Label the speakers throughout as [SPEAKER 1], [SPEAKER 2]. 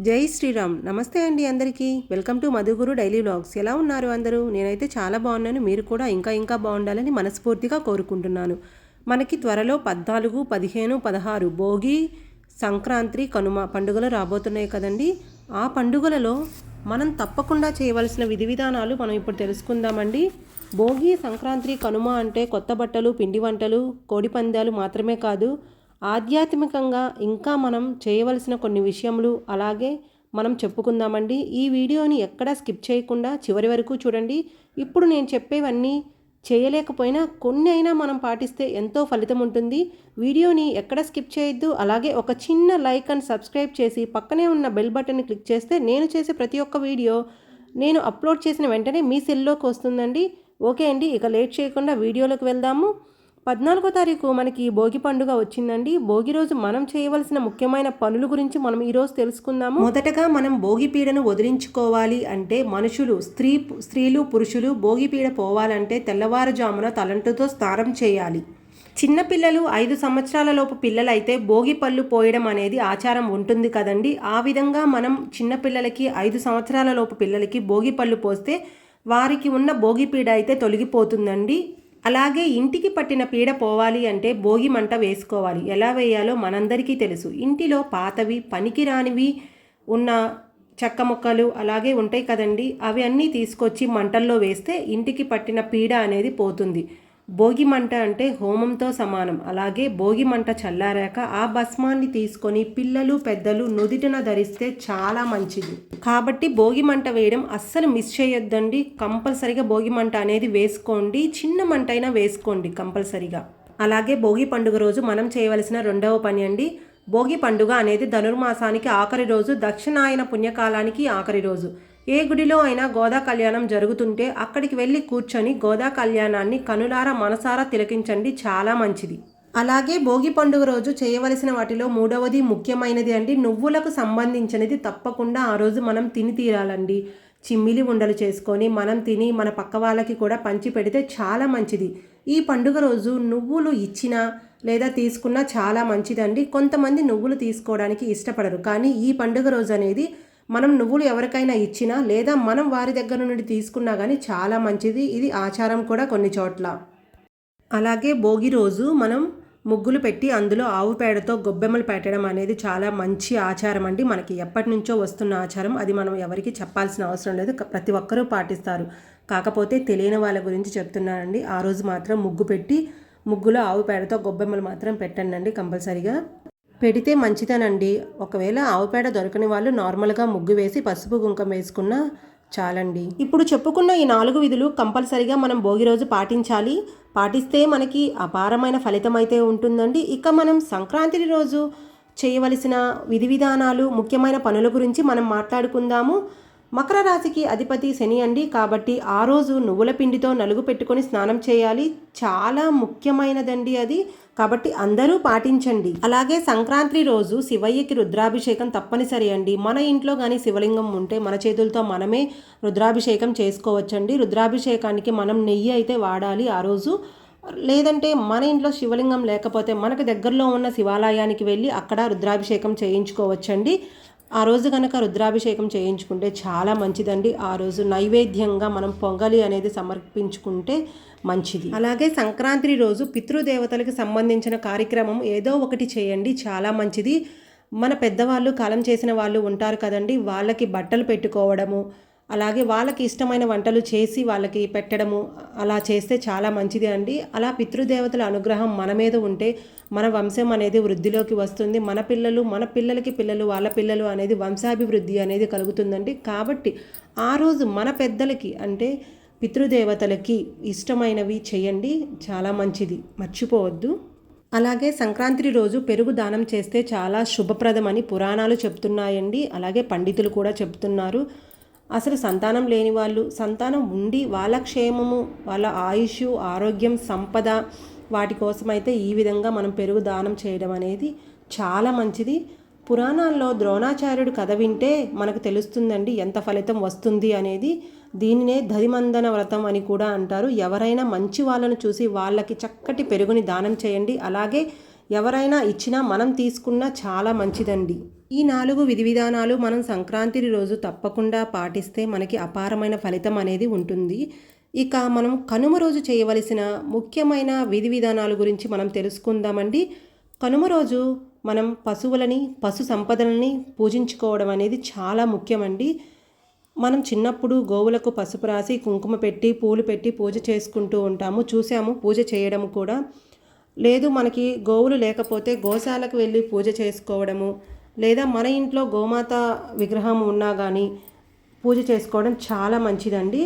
[SPEAKER 1] జై శ్రీరామ్. నమస్తే అండి అందరికీ. Welcome to Madhuguru daily vlogs. ఎలా ఉన్నారు అందరూ? నేనైతే చాలా బాగున్నాను. మీరు కూడా ఇంకా ఇంకా బాగుండాలని మనస్ఫూర్తిగా కోరుకుంటున్నాను. మనకి త్వరలో పద్నాలుగు పదిహేను పదహారు భోగి సంక్రాంతి కనుమ పండుగలు రాబోతున్నాయి కదండి. ఆ పండుగలలో మనం తప్పకుండా చేయవలసిన విధి విధానాలు మనం ఇప్పుడు తెలుసుకుందామండి. భోగి సంక్రాంతి కనుమ అంటే కొత్త బట్టలు పిండి వంటలు కోడి పందాలు మాత్రమే కాదు ఆధ్యాత్మికంగా ఇంకా మనం చేయవలసిన కొన్ని విషయములు అలాగే మనం చెప్పుకుందామండి. ఈ వీడియోని ఎక్కడా స్కిప్ చేయకుండా చివరి వరకు చూడండి. ఇప్పుడు నేను చెప్పేవన్నీ చేయలేకపోయినా కొన్ని అయినా మనం పాటిస్తే ఎంతో ఫలితం ఉంటుంది. వీడియోని ఎక్కడ స్కిప్ చేయొద్దు. అలాగే ఒక చిన్న లైక్ అండ్ సబ్స్క్రైబ్ చేసి పక్కనే ఉన్న బెల్ బటన్ని క్లిక్ చేస్తే నేను చేసే ప్రతి ఒక్క వీడియో నేను అప్లోడ్ చేసిన వెంటనే మీ సెల్లోకి వస్తుందండి. ఓకే అండి. ఇక లేట్ చేయకుండా వీడియోలోకి వెళ్దాము. పద్నాలుగో తారీఖు మనకి భోగి పండుగ వచ్చిందండి. భోగి రోజు మనం చేయవలసిన ముఖ్యమైన పనుల గురించి మనం ఈరోజు తెలుసుకుందాము. మొదటగా మనం భోగి పీడను వదిలించుకోవాలి అంటే మనుషులు స్త్రీ స్త్రీలు పురుషులు భోగి పీడ పోవాలంటే తెల్లవారుజామున తలంటుతో స్నానం చేయాలి. చిన్నపిల్లలు ఐదు సంవత్సరాల లోపు పిల్లలైతే భోగి పళ్ళు పోయడం అనేది ఆచారం ఉంటుంది కదండి. ఆ విధంగా మనం చిన్నపిల్లలకి ఐదు సంవత్సరాల లోపు పిల్లలకి భోగి పళ్ళు పోస్తే వారికి ఉన్న భోగి పీడ అయితే తొలగిపోతుందండి. అలాగే ఇంటికి పట్టిన పీడ పోవాలి అంటే భోగి మంట వేసుకోవాలి. ఎలా వేయాలో మనందరికీ తెలుసు. ఇంటిలో పాతవి పనికిరానివి ఉన్న చెక్క ముక్కలు అలాగే ఉంటాయి కదండి. అవి అన్నీ తీసుకొచ్చి మంటల్లో వేస్తే ఇంటికి పట్టిన పీడ అనేది పోతుంది. భోగి మంట అంటే హోమంతో సమానం. అలాగే భోగి మంట చల్లారాక ఆ భస్మాన్ని తీసుకొని పిల్లలు పెద్దలు నుదిటిన ధరిస్తే చాలా మంచిది. కాబట్టి భోగి మంట వేయడం అస్సలు మిస్ చేయొద్దండి. కంపల్సరిగా భోగి మంట అనేది వేసుకోండి. చిన్న మంట అయినా వేసుకోండి కంపల్సరిగా. అలాగే భోగి పండుగ రోజు మనం చేయవలసిన రెండవ పని అండి. భోగి పండుగ అనేది ధనుర్మాసానికి ఆఖరి రోజు దక్షిణాయన పుణ్యకాలానికి ఆఖరి రోజు. ఏ గుడిలో అయినా గోదా కళ్యాణం జరుగుతుంటే అక్కడికి వెళ్ళి కూర్చొని గోదా కళ్యాణాన్ని కనులారా మనసారా తిలకించండి చాలా మంచిది. అలాగే భోగి పండుగ రోజు చేయవలసిన వాటిలో మూడవది ముఖ్యమైనది అండి నువ్వులకు సంబంధించినది తప్పకుండా ఆ రోజు మనం తిని తీరాలండి. చిమ్మిలి ఉండలు చేసుకొని మనం తిని మన పక్క వాళ్ళకి కూడా పంచి పెడితే చాలా మంచిది. ఈ పండుగ రోజు నువ్వులు ఇచ్చినా లేదా తీసుకున్నా చాలా మంచిదండి. కొంతమంది నువ్వులు తీసుకోవడానికి ఇష్టపడరు. కానీ ఈ పండుగ రోజు అనేది మనం నువ్వులు ఎవరికైనా ఇచ్చినా లేదా మనం వారి దగ్గర నుండి తీసుకున్నా కానీ చాలా మంచిది. ఇది ఆచారం కూడా కొన్ని చోట్ల. అలాగే భోగి రోజు మనం ముగ్గులు పెట్టి అందులో ఆవు పేడతో గొబ్బెమ్మలు పెట్టడం అనేది చాలా మంచి ఆచారం అండి. మనకి ఎప్పటి నుంచో వస్తున్న ఆచారం. అది మనం ఎవరికి చెప్పాల్సిన అవసరం లేదు. ప్రతి ఒక్కరూ పాటిస్తారు. కాకపోతే తెలియని వాళ్ళ గురించి చెప్తున్నానండి. ఆ రోజు మాత్రం ముగ్గు పెట్టి ముగ్గులో ఆవు పేడతో గొబ్బెమ్మలు మాత్రం పెట్టండి కంపల్సరిగా. పెడితే మంచిదేనండి. ఒకవేళ ఆవుపేడ దొరకని వాళ్ళు నార్మల్గా ముగ్గు వేసి పసుపు కుంకం వేసుకున్న చాలండి. ఇప్పుడు చెప్పుకున్న ఈ నాలుగు విధులు కంపల్సరిగా మనం భోగి రోజు పాటించాలి. పాటిస్తే మనకి అపారమైన ఫలితం అయితే ఉంటుందండి. ఇక మనం సంక్రాంతి రోజు చేయవలసిన విధి విధానాలు ముఖ్యమైన పనుల గురించి మనం మాట్లాడుకుందాము. మకర రాశికి అధిపతి శని అండి. కాబట్టి ఆ రోజు నువ్వుల పిండితో నలుగు పెట్టుకొని స్నానం చేయాలి. చాలా ముఖ్యమైనదండి అది. కాబట్టి అందరూ పాటించండి. అలాగే సంక్రాంతి రోజు శివయ్యకి రుద్రాభిషేకం తప్పనిసరి అండి. మన ఇంట్లో కానీ శివలింగం ఉంటే మన చేతులతో మనమే రుద్రాభిషేకం చేసుకోవచ్చండి. రుద్రాభిషేకానికి మనం నెయ్యి అయితే వాడాలి ఆ రోజు. లేదంటే మన ఇంట్లో శివలింగం లేకపోతే మనకు దగ్గరలో ఉన్న శివాలయానికి వెళ్ళి అక్కడ రుద్రాభిషేకం చేయించుకోవచ్చండి. ఆ రోజు కనుక రుద్రాభిషేకం చేయించుకుంటే చాలా మంచిదండి. ఆ రోజు నైవేద్యంగా మనం పొంగలి అనేది సమర్పించుకుంటే మంచిది. అలాగే సంక్రాంతి రోజు పితృదేవతలకు సంబంధించిన కార్యక్రమం ఏదో ఒకటి చేయండి చాలా మంచిది. మన పెద్దవాళ్ళు కాలం చేసిన వాళ్ళు ఉంటారు కదండి వాళ్ళకి బట్టలు పెట్టుకోవడము అలాగే వాళ్ళకి ఇష్టమైన వంటలు చేసి వాళ్ళకి పెట్టడము అలా చేస్తే చాలా మంచిది అండి. అలా పితృదేవతల అనుగ్రహం మన మీద ఉంటే మన వంశం అనేది వృద్ధిలోకి వస్తుంది. మన పిల్లలు మన పిల్లలకి పిల్లలు వాళ్ళ పిల్లలు అనేది వంశాభివృద్ధి అనేది కలుగుతుందండి. కాబట్టి ఆ రోజు మన పెద్దలకి అంటే పితృదేవతలకి ఇష్టమైనవి చేయండి. చాలా మంచిది. మర్చిపోవద్దు. అలాగే సంక్రాంతి రోజు పెరుగు దానం చేస్తే చాలా శుభప్రదమని పురాణాలు చెప్తున్నాయండి. అలాగే పండితులు కూడా చెప్తున్నారు. అసలు సంతానం లేని వాళ్ళు సంతానం ఉండి వాళ్ళ క్షేమము వాళ్ళ ఆయుష్ ఆరోగ్యం సంపద వాటి కోసమైతే ఈ విధంగా మనం పెరుగు దానం చేయడం అనేది చాలా మంచిది. పురాణాల్లో ద్రోణాచార్యుడు కథ వింటే మనకు తెలుస్తుందండి ఎంత ఫలితం వస్తుంది అనేది. దీనినే దధిమందన వ్రతం అని కూడా అంటారు. ఎవరైనా మంచి వాళ్ళను చూసి వాళ్ళకి చక్కటి పెరుగుని దానం చేయండి. అలాగే ఎవరైనా ఇచ్చినా మనం తీసుకున్నా చాలా మంచిదండి. ఈ నాలుగు విధి విధానాలు మనం సంక్రాంతి రోజు తప్పకుండా పాటిస్తే మనకి అపారమైన ఫలితం అనేది ఉంటుంది. ఇక మనం కనుమ రోజు చేయవలసిన ముఖ్యమైన విధి విధానాల గురించి మనం తెలుసుకుందామండి. కనుమ రోజు మనం పశువులని పశు సంపదలని పూజించుకోవడం అనేది చాలా ముఖ్యమండి. మనం చిన్నప్పుడు గోవులకు పసుపు రాసి కుంకుమ పెట్టి పూలు పెట్టి పూజ చేసుకుంటూ ఉంటాము. చూసాము పూజ చేయడం కూడా. లేదు మనకి గోవులు లేకపోతే గోశాలకు వెళ్ళి పూజ చేసుకోవడము లేదా మన ఇంట్లో గోమాత విగ్రహం ఉన్నా కానీ పూజ చేసుకోవడం చాలా మంచిదండి.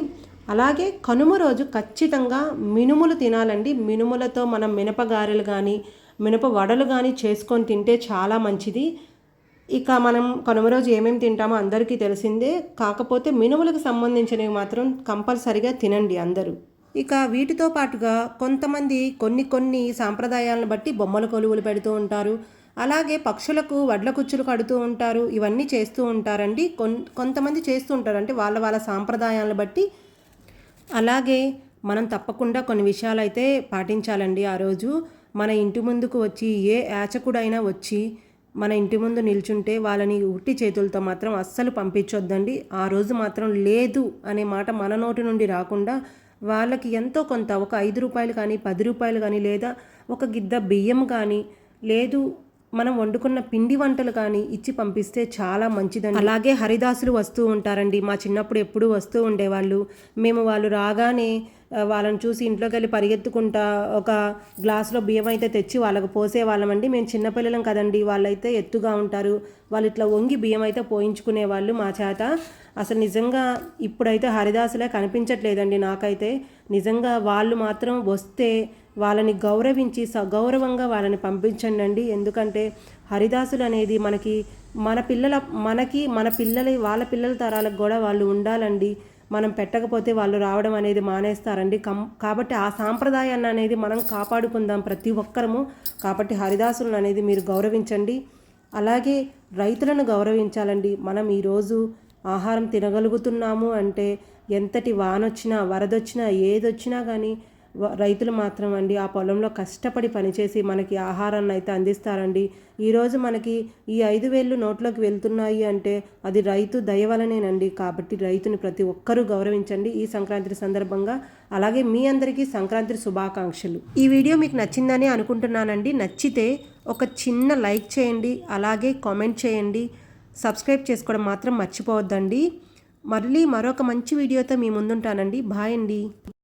[SPEAKER 1] అలాగే కనుమ రోజు ఖచ్చితంగా మినుములు తినాలండి. మినుములతో మనం మినపగారెలు కానీ మినప వడలు కానీ చేసుకొని తింటే చాలా మంచిది. ఇక మనం కనుమ రోజు ఏమేమి తింటామో అందరికీ తెలిసిందే. కాకపోతే మినుములకు సంబంధించినవి మాత్రం కంపల్సరిగా తినండి అందరూ. ఇక వీటితో పాటుగా కొంతమంది కొన్ని కొన్ని సాంప్రదాయాలను బట్టి బొమ్మల కొలువులు పెడుతూ ఉంటారు. అలాగే పక్షులకు వడ్ల కుచ్చులు కడుతూ ఉంటారు ఇవన్నీ చేస్తూ ఉంటారండి. కొన్ కొంతమంది చేస్తూ ఉంటారు. అంటే వాళ్ళ వాళ్ళ సాంప్రదాయాలను బట్టి. అలాగే మనం తప్పకుండా కొన్ని విషయాలు అయితే పాటించాలండి ఆ రోజు. మన ఇంటి ముందుకు వచ్చి ఏ యాచకుడైనా వచ్చి మన ఇంటి ముందు నిల్చుంటే వాళ్ళని ఉట్టి చేతులతో మాత్రం అస్సలు పంపించొద్దండి. ఆ రోజు మాత్రం లేదు అనే మాట మన నోటి నుండి రాకుండా వాళ్ళకి ఎంతో కొంత ఒక ఐదు రూపాయలు కానీ పది రూపాయలు కానీ లేదా ఒక గిద్ద బియ్యం కానీ లేదు మనం వండుకున్న పిండి వంటలు కానీ ఇచ్చి పంపిస్తే చాలా మంచిదండి. అలాగే హరిదాసులు వస్తూ ఉంటారండి. మా చిన్నప్పుడు ఎప్పుడూ వస్తూ ఉండేవాళ్ళు. మేము వాళ్ళు రాగానే వాళ్ళని చూసి ఇంట్లోకి వెళ్ళి పరిగెత్తుకుంటా ఒక గ్లాస్లో బియ్యం అయితే తెచ్చి వాళ్ళకు పోసేవాళ్ళమండి మేము చిన్నపిల్లలం కదండి. వాళ్ళైతే ఎత్తుగా ఉంటారు. వాళ్ళు ఇట్లా వంగి బియ్యం అయితే పోయించుకునే వాళ్ళు మా చేత. అసలు నిజంగా ఇప్పుడైతే హరిదాసులే కనిపించట్లేదండి నాకైతే. నిజంగా వాళ్ళు మాత్రం వస్తే వాళ్ళని గౌరవించి సగౌరవంగా వాళ్ళని పంపించండి అండి ఎందుకంటే హరిదాసులు అనేది మనకి మన పిల్లల మనకి మన పిల్లల వాళ్ళ పిల్లల తరాలకు కూడా వాళ్ళు ఉండాలండి. మనం పెట్టకపోతే వాళ్ళు రావడం అనేది మానేస్తారండి. కం కాబట్టి ఆ సాంప్రదాయాన్ని అనేది మనం కాపాడుకుందాం ప్రతి ఒక్కరము. కాబట్టి హరిదాసులను అనేది మీరు గౌరవించండి. అలాగే రైతులను గౌరవించాలండి. మనం ఈరోజు ఆహారం తినగలుగుతున్నాము అంటే ఎంతటి వానొచ్చినా వరదొచ్చినా ఏదొచ్చినా కానీ రైతులు మాత్రం అండి ఆ పొలంలో కష్టపడి పనిచేసి మనకి ఆహారాన్ని అయితే అందిస్తారండి. ఈరోజు మనకి ఈ ఐదు వేళ్ళు నోట్లోకి వెళ్తున్నాయి అంటే అది రైతు దయ వలనేనండి. కాబట్టి రైతుని ప్రతి ఒక్కరూ గౌరవించండి. ఈ సంక్రాంతి సందర్భంగా అలాగే మీ అందరికీ సంక్రాంతి శుభాకాంక్షలు. ఈ వీడియో మీకు నచ్చిందని అనుకుంటున్నానండి. నచ్చితే ఒక చిన్న లైక్ చేయండి. అలాగే కామెంట్ చేయండి. సబ్స్క్రైబ్ చేసుకోవడం మాత్రం మర్చిపోవద్దండి. మళ్ళీ మరొక మంచి వీడియోతో మీ ముందుంటానండి. బాయ్ అండి.